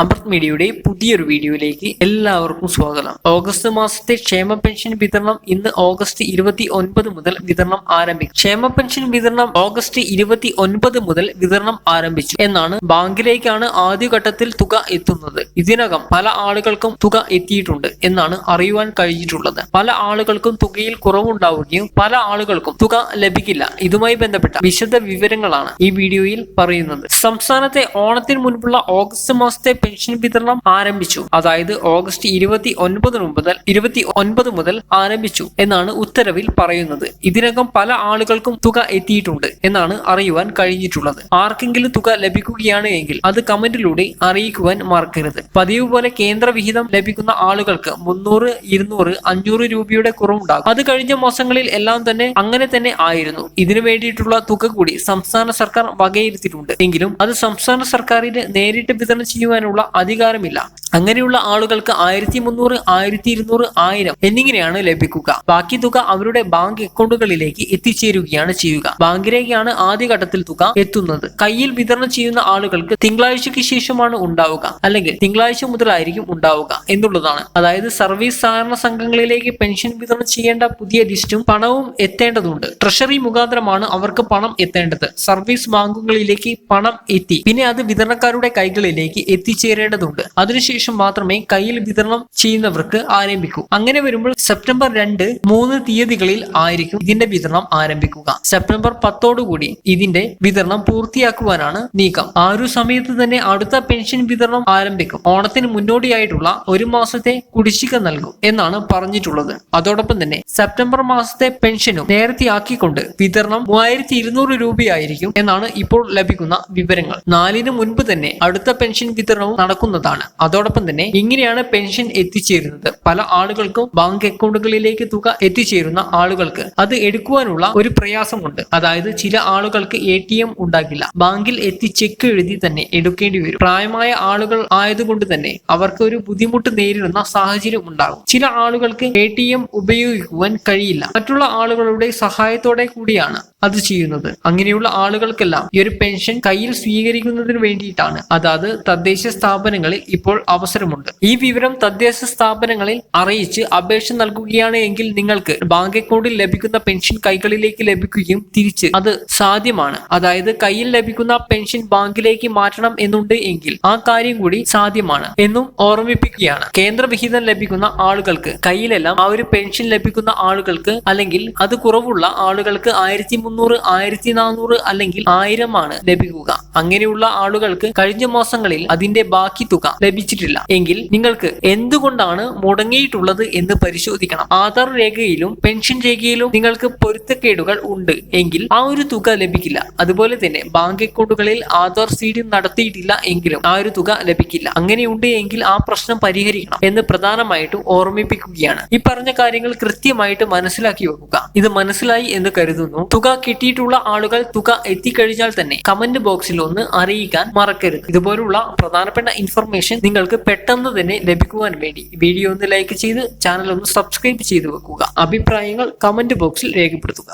അമൃത് മീഡിയയുടെ പുതിയൊരു വീഡിയോയിലേക്ക് എല്ലാവർക്കും സ്വാഗതം. ഓഗസ്റ്റ് മാസത്തെ ക്ഷേമ പെൻഷൻ വിതരണം ഇന്ന് ഓഗസ്റ്റ് ഇരുപത്തി ഒൻപത് മുതൽ വിതരണം ആരംഭിക്കും. ക്ഷേമ പെൻഷൻ വിതരണം ഓഗസ്റ്റ് ഇരുപത്തി ഒൻപത് മുതൽ വിതരണം ആരംഭിച്ചു എന്നാണ് ബാങ്കിലേക്കാണ് ആദ്യഘട്ടത്തിൽ തുക എത്തുന്നത്. ഇതിനകം പല ആളുകൾക്കും തുക എത്തിയിട്ടുണ്ട് എന്നാണ് അറിയുവാൻ കഴിഞ്ഞിട്ടുള്ളത്. പല ആളുകൾക്കും തുകയിൽ കുറവുണ്ടാവുകയും പല ആളുകൾക്കും തുക ലഭിക്കില്ല. ഇതുമായി ബന്ധപ്പെട്ട വിശദ വിവരങ്ങളാണ് ഈ വീഡിയോയിൽ പറയുന്നത്. സംസ്ഥാനത്തെ ഓണത്തിന് മുൻപുള്ള ഓഗസ്റ്റ് മാസത്തെ പെൻഷൻ വിതരണം ആരംഭിച്ചു. അതായത് ഓഗസ്റ്റ് ഇരുപത്തി ഒൻപത് മുതൽ ഇരുപത്തി ഒൻപത് മുതൽ ആരംഭിച്ചു എന്നാണ് ഉത്തരവിൽ പറയുന്നത്. ഇതിനകം പല ആളുകൾക്കും തുക എത്തിയിട്ടുണ്ട് എന്നാണ് അറിയുവാൻ കഴിഞ്ഞിട്ടുള്ളത്. ആർക്കെങ്കിലും തുക ലഭിക്കുകയാണ് എങ്കിൽ അത് കമന്റിലൂടെ അറിയിക്കുവാൻ മറക്കരുത്. പതിവ് പോലെ കേന്ദ്ര വിഹിതം ലഭിക്കുന്ന ആളുകൾക്ക് മുന്നൂറ് ഇരുന്നൂറ് അഞ്ഞൂറ് രൂപയുടെ കുറവുണ്ടാകും. അത് കഴിഞ്ഞ മാസങ്ങളിൽ എല്ലാം തന്നെ അങ്ങനെ തന്നെ ആയിരുന്നു. ഇതിനു വേണ്ടിയിട്ടുള്ള തുക കൂടി സംസ്ഥാന സർക്കാർ വകയിരുത്തിയിട്ടുണ്ട്. എങ്കിലും അത് സംസ്ഥാന സർക്കാരിന് നേരിട്ട് വിതരണം ചെയ്യുവാനുള്ള അധികാരമില്ല. അങ്ങനെയുള്ള ആളുകൾക്ക് ആയിരത്തി മുന്നൂറ് ആയിരത്തി ഇരുന്നൂറ് ആയിരം എന്നിങ്ങനെയാണ് ലഭിക്കുക. ബാക്കി തുക അവരുടെ ബാങ്ക് അക്കൗണ്ടുകളിലേക്ക് എത്തിച്ചേരുകയാണ് ചെയ്യുക. ബാങ്കിലേക്കാണ് ആദ്യഘട്ടത്തിൽ തുക എത്തുന്നത്. കയ്യിൽ വിതരണം ചെയ്യുന്ന ആളുകൾക്ക് തിങ്കളാഴ്ചയ്ക്ക് ശേഷമാണ് ഉണ്ടാവുക അല്ലെങ്കിൽ തിങ്കളാഴ്ച മുതലായിരിക്കും ഉണ്ടാവുക എന്നുള്ളതാണ്. അതായത് സർവീസ് സഹകരണ സംഘങ്ങളിലേക്ക് പെൻഷൻ വിതരണം ചെയ്യേണ്ട പുതിയ ലിസ്റ്റും പണവും എത്തേണ്ടതുണ്ട്. ട്രഷറി മുഖാന്തരമാണ് അവർക്ക് പണം എത്തേണ്ടത്. സർവീസ് ബാങ്കുകളിലേക്ക് പണം എത്തി. പിന്നെ അത് വിതരണക്കാരുടെ കൈകളിലേക്ക് എത്തിച്ചേരേണ്ടതുണ്ട്. അതിനുശേഷം മാത്രമേ കയ്യിൽ വിതരണം ചെയ്യുന്നവർക്ക് ആരംഭിക്കൂ. അങ്ങനെ വരുമ്പോൾ സെപ്റ്റംബർ രണ്ട് മൂന്ന് തീയതികളിൽ ആയിരിക്കും ഇതിന്റെ വിതരണം ആരംഭിക്കുക. സെപ്റ്റംബർ പത്തോടുകൂടി ഇതിന്റെ വിതരണം പൂർത്തിയാക്കുവാനാണ് നീക്കം. ആ ഒരു സമയത്ത് തന്നെ അടുത്ത പെൻഷൻ വിതരണം ആരംഭിക്കും. ഓണത്തിന് മുന്നോടിയായിട്ടുള്ള ഒരു മാസത്തെ കുടിശ്ശിക നൽകും എന്നാണ് പറഞ്ഞിട്ടുള്ളത്. അതോടൊപ്പം തന്നെ സെപ്റ്റംബർ മാസത്തെ പെൻഷനും നേരത്തെ ആക്കിക്കൊണ്ട് വിതരണം മൂവായിരത്തി ഇരുന്നൂറ് രൂപയായിരിക്കും എന്നാണ് ഇപ്പോൾ ലഭിക്കുന്ന വിവരങ്ങൾ. നാലിന് മുൻപ് തന്നെ അടുത്ത പെൻഷൻ വിതരണവും നടക്കുന്നതാണ്. അതോടൊപ്പം തന്നെ ഇങ്ങനെയാണ് പെൻഷൻ എത്തിച്ചേരുന്നത്. പല ആളുകൾക്കും ബാങ്ക് അക്കൗണ്ടുകളിലേക്ക് തുക എത്തിച്ചേരുന്ന ആളുകൾക്ക് അത് എടുക്കുവാനുള്ള ഒരു പ്രയാസമുണ്ട്. അതായത് ചില ആളുകൾക്ക് എ ടി എം ഉണ്ടാകില്ല. ബാങ്കിൽ എത്തി ചെക്ക് എഴുതി തന്നെ എടുക്കേണ്ടി വരും. പ്രായമായ ആളുകൾ ആയതുകൊണ്ട് തന്നെ അവർക്ക് ഒരു ബുദ്ധിമുട്ട് നേരിടുന്ന സാഹചര്യം ഉണ്ടാകും. ചില ആളുകൾക്ക് എ ടി എം ഉപയോഗിക്കുവാൻ കഴിയില്ല. മറ്റുള്ള ആളുകളുടെ സഹായത്തോടെ കൂടിയാണ് അത് ചെയ്യുന്നത്. അങ്ങനെയുള്ള ആളുകൾക്കെല്ലാം ഈ ഒരു പെൻഷൻ കയ്യിൽ സ്വീകരിക്കുന്നതിന് വേണ്ടിയിട്ടാണ്. അതായത് തദ്ദേശ സ്ഥാപനങ്ങളിൽ ഇപ്പോൾ അവസരമുണ്ട്. ഈ വിവരം തദ്ദേശ സ്ഥാപനങ്ങളിൽ അറിയിച്ച് അപേക്ഷ നൽകുകയാണ് എങ്കിൽ നിങ്ങൾക്ക് ബാങ്ക് അക്കൗണ്ടിൽ ലഭിക്കുന്ന പെൻഷൻ കൈകളിലേക്ക് ലഭിക്കുകയും തിരിച്ച് അത് സാധ്യമാണ്. അതായത് കയ്യിൽ ലഭിക്കുന്ന പെൻഷൻ ബാങ്കിലേക്ക് മാറ്റണം എന്നുണ്ട് എങ്കിൽ ആ കാര്യം കൂടി സാധ്യമാണ് എന്നും ഓർമ്മിപ്പിക്കുകയാണ്. കേന്ദ്ര വിഹിതം ലഭിക്കുന്ന ആളുകൾക്ക് കയ്യിലെല്ലാം ആ ഒരു പെൻഷൻ ലഭിക്കുന്ന ആളുകൾക്ക് അല്ലെങ്കിൽ അത് കുറവുള്ള ആളുകൾക്ക് ആയിരത്തി മുന്നൂറ് ആയിരത്തി നാനൂറ് അല്ലെങ്കിൽ ആയിരമാണ് ലഭിക്കുക. അങ്ങനെയുള്ള ആളുകൾക്ക് കഴിഞ്ഞ മാസങ്ങളിൽ അതിന്റെ ബാക്കി തുക ലഭിച്ചിട്ടില്ല. എങ്കിൽ നിങ്ങൾക്ക് എന്തുകൊണ്ടാണ് മുടങ്ങിയിട്ടുള്ളത് എന്ന് പരിശോധിക്കണം. ആധാർ രേഖയിലും പെൻഷൻ രേഖയിലും നിങ്ങൾക്ക് പൊരുത്തക്കേടുകൾ ഉണ്ട്. എങ്കിൽ ആ ഒരു തുക ലഭിക്കില്ല. അതുപോലെ തന്നെ ബാങ്ക് അക്കൗണ്ടുകളിൽ ആധാർ സീഡിംഗ് നടത്തിയിട്ടില്ല എങ്കിലും ആ ഒരു തുക ലഭിക്കില്ല. അങ്ങനെയുണ്ട് എങ്കിൽ ആ പ്രശ്നം പരിഹരിക്കണം എന്ന് പ്രധാനമായിട്ടും ഓർമ്മിപ്പിക്കുകയാണ്. ഈ പറഞ്ഞ കാര്യങ്ങൾ കൃത്യമായിട്ട് മനസ്സിലാക്കി വെക്കുക. ഇത് മനസ്സിലായി എന്ന് കരുതുന്നു. തുക കിട്ടിയിട്ടുള്ള ആളുകൾ തുക എത്തിക്കഴിഞ്ഞാൽ തന്നെ കമന്റ് ബോക്സിൽ ഒന്ന് അറിയിക്കാൻ മറക്കരുത്. ഇതുപോലുള്ള പ്രധാനപ്പെട്ട ഇൻഫർമേഷൻ നിങ്ങൾക്ക് പെട്ടെന്ന് തന്നെ ലഭിക്കുവാൻ വേണ്ടി വീഡിയോ ഒന്ന് ലൈക്ക് ചെയ്ത് ചാനൽ ഒന്ന് സബ്സ്ക്രൈബ് ചെയ്തു വെക്കുക. അഭിപ്രായങ്ങൾ കമന്റ് ബോക്സിൽ രേഖപ്പെടുത്തുക.